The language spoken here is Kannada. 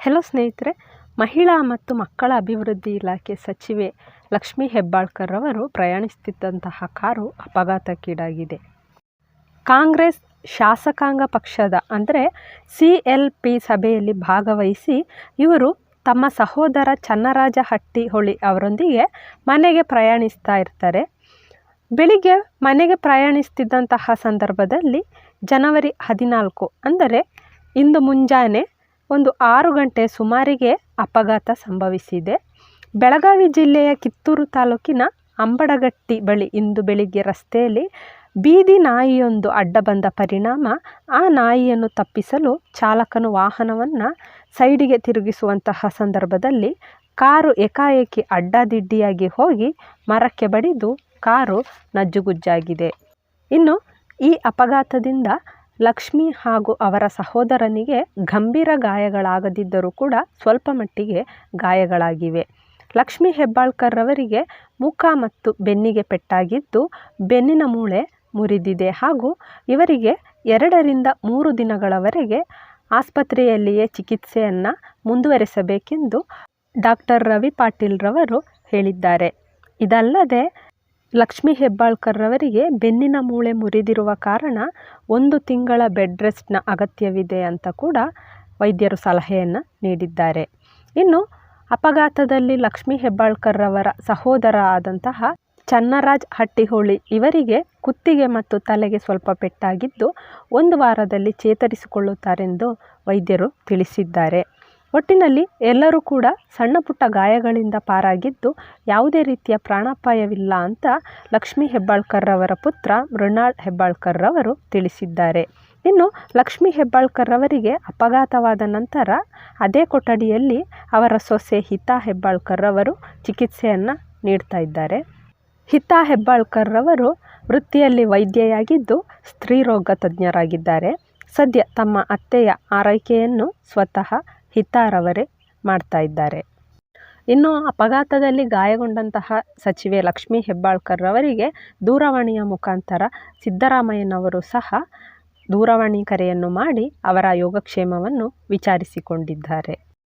ಹೆಲೋ ಸ್ನೇಹಿತರೆ, ಮಹಿಳಾ ಮತ್ತು ಮಕ್ಕಳ ಅಭಿವೃದ್ಧಿ ಇಲಾಖೆ ಸಚಿವೆ ಲಕ್ಷ್ಮೀ ಹೆಬ್ಬಾಳ್ಕರ್ ಅವರು ಪ್ರಯಾಣಿಸುತ್ತಿದ್ದಂತಹ ಕಾರು ಅಪಘಾತಕ್ಕೀಡಾಗಿದೆ. ಕಾಂಗ್ರೆಸ್ ಶಾಸಕಾಂಗ ಪಕ್ಷದ, ಅಂದರೆ ಸಿ ಎಲ್ ಪಿ ಸಭೆಯಲ್ಲಿ ಭಾಗವಹಿಸಿ ಇವರು ತಮ್ಮ ಸಹೋದರ ಚನ್ನರಾಜ ಹಟ್ಟಿಹೊಳಿ ಅವರೊಂದಿಗೆ ಮನೆಗೆ ಪ್ರಯಾಣಿಸ್ತಾ ಇರ್ತಾರೆ. ಬೆಳಿಗ್ಗೆ ಮನೆಗೆ ಪ್ರಯಾಣಿಸ್ತಿದ್ದಂತಹ ಸಂದರ್ಭದಲ್ಲಿ ಜನವರಿ ಹದಿನಾಲ್ಕು, ಅಂದರೆ ಇಂದು ಮುಂಜಾನೆ ಒಂದು ಆರು ಗಂಟೆ ಸುಮಾರಿಗೆ ಅಪಘಾತ ಸಂಭವಿಸಿದೆ. ಬೆಳಗಾವಿ ಜಿಲ್ಲೆಯ ಕಿತ್ತೂರು ತಾಲೂಕಿನ ಅಂಬಡಗಟ್ಟಿ ಬಳಿ ಇಂದು ಬೆಳಿಗ್ಗೆ ರಸ್ತೆಯಲ್ಲಿ ಬೀದಿ ನಾಯಿಯೊಂದು ಅಡ್ಡ ಬಂದ ಪರಿಣಾಮ. ಆ ನಾಯಿಯನ್ನು ತಪ್ಪಿಸಲು ಚಾಲಕನು ವಾಹನವನ್ನು ಸೈಡಿಗೆ ತಿರುಗಿಸುವಂತಹ ಸಂದರ್ಭದಲ್ಲಿ ಕಾರು ಏಕಾಏಕಿ ಅಡ್ಡಾದಿಡ್ಡಿಯಾಗಿ ಹೋಗಿ ಮರಕ್ಕೆ ಬಡಿದು ಕಾರು ನಜ್ಜುಗುಜ್ಜಾಗಿದೆ. ಇನ್ನು ಈ ಅಪಘಾತದಿಂದ ಲಕ್ಷ್ಮಿ ಹಾಗೂ ಅವರ ಸಹೋದರನಿಗೆ ಗಂಭೀರ ಗಾಯಗಳಾಗದಿದ್ದರೂ ಕೂಡ ಸ್ವಲ್ಪ ಮಟ್ಟಿಗೆ ಗಾಯಗಳಾಗಿವೆ. ಲಕ್ಷ್ಮಿ ಹೆಬ್ಬಾಳ್ಕರ್ ಅವರಿಗೆ ಮುಖ ಮತ್ತು ಬೆನ್ನಿಗೆ ಪೆಟ್ಟಾಗಿದ್ದು ಬೆನ್ನಿನ ಮೂಳೆ ಮುರಿದಿದೆ ಹಾಗೂ ಇವರಿಗೆ ಎರಡರಿಂದ ಮೂರು ದಿನಗಳವರೆಗೆ ಆಸ್ಪತ್ರೆಯಲ್ಲಿಯೇ ಚಿಕಿತ್ಸೆಯನ್ನು ಮುಂದುವರೆಸಬೇಕೆಂದು ಡಾಕ್ಟರ್ ರವಿ ಪಾಟೀಲ್ರವರು ಹೇಳಿದ್ದಾರೆ. ಇದಲ್ಲದೆ ಲಕ್ಷ್ಮಿ ಹೆಬ್ಬಾಳ್ಕರ್ ರವರಿಗೆ ಬೆನ್ನಿನ ಮೂಳೆ ಮುರಿದಿರುವ ಕಾರಣ ಒಂದು ತಿಂಗಳ ಬೆಡ್ ರೆಸ್ಟ್ನ ಅಗತ್ಯವಿದೆ ಅಂತ ಕೂಡ ವೈದ್ಯರು ಸಲಹೆಯನ್ನು ನೀಡಿದ್ದಾರೆ. ಇನ್ನು ಅಪಘಾತದಲ್ಲಿ ಲಕ್ಷ್ಮೀ ಹೆಬ್ಬಾಳ್ಕರ್ ರವರ ಸಹೋದರ ಆದಂತಹ ಚನ್ನರಾಜ್ ಹಟ್ಟಿಹೋಳಿ ಇವರಿಗೆ ಕುತ್ತಿಗೆ ಮತ್ತು ತಲೆಗೆ ಸ್ವಲ್ಪ ಪೆಟ್ಟಾಗಿದ್ದು ಒಂದು ವಾರದಲ್ಲಿ ಚೇತರಿಸಿಕೊಳ್ಳುತ್ತಾರೆಂದು ವೈದ್ಯರು ತಿಳಿಸಿದ್ದಾರೆ. ಒಟ್ಟಿನಲ್ಲಿ ಎಲ್ಲರೂ ಕೂಡ ಸಣ್ಣ ಪುಟ್ಟ ಗಾಯಗಳಿಂದ ಪಾರಾಗಿದ್ದು ಯಾವುದೇ ರೀತಿಯ ಪ್ರಾಣಾಪಾಯವಿಲ್ಲ ಅಂತ ಲಕ್ಷ್ಮಿ ಹೆಬ್ಬಾಳ್ಕರ್ರವರ ಪುತ್ರ ಮೃಣಾಳ್ ಹೆಬ್ಬಾಳ್ಕರ್ರವರು ತಿಳಿಸಿದ್ದಾರೆ. ಇನ್ನು ಲಕ್ಷ್ಮಿ ಹೆಬ್ಬಾಳ್ಕರ್ರವರಿಗೆ ಅಪಘಾತವಾದ ನಂತರ ಅದೇ ಕೊಠಡಿಯಲ್ಲಿ ಅವರ ಸೊಸೆ ಹಿತಾ ಹೆಬ್ಬಾಳ್ಕರ್ರವರು ಚಿಕಿತ್ಸೆಯನ್ನು ನೀಡ್ತಾ ಇದ್ದಾರೆ. ಹಿತಾ ಹೆಬ್ಬಾಳ್ಕರ್ರವರು ವೃತ್ತಿಯಲ್ಲಿ ವೈದ್ಯೆಯಾಗಿದ್ದು ಸ್ತ್ರೀರೋಗ ತಜ್ಞರಾಗಿದ್ದಾರೆ. ಸದ್ಯ ತಮ್ಮ ಅತ್ತೆಯ ಆರೈಕೆಯನ್ನು ಸ್ವತಃ ಹಿತಾರವರೇ ಮಾಡ್ತಾ ಇದ್ದಾರೆ. ಇನ್ನು ಅಪಘಾತದಲ್ಲಿ ಗಾಯಗೊಂಡಂತಹ ಸಚಿವೆ ಲಕ್ಷ್ಮೀ ಹೆಬ್ಬಾಳ್ಕರ್ ಅವರಿಗೆ ದೂರವಾಣಿಯ ಮುಖಾಂತರ ಸಿದ್ದರಾಮಯ್ಯನವರು ಸಹ ದೂರವಾಣಿ ಕರೆಯನ್ನು ಮಾಡಿ ಅವರ ಯೋಗಕ್ಷೇಮವನ್ನು ವಿಚಾರಿಸಿಕೊಂಡಿದ್ದಾರೆ.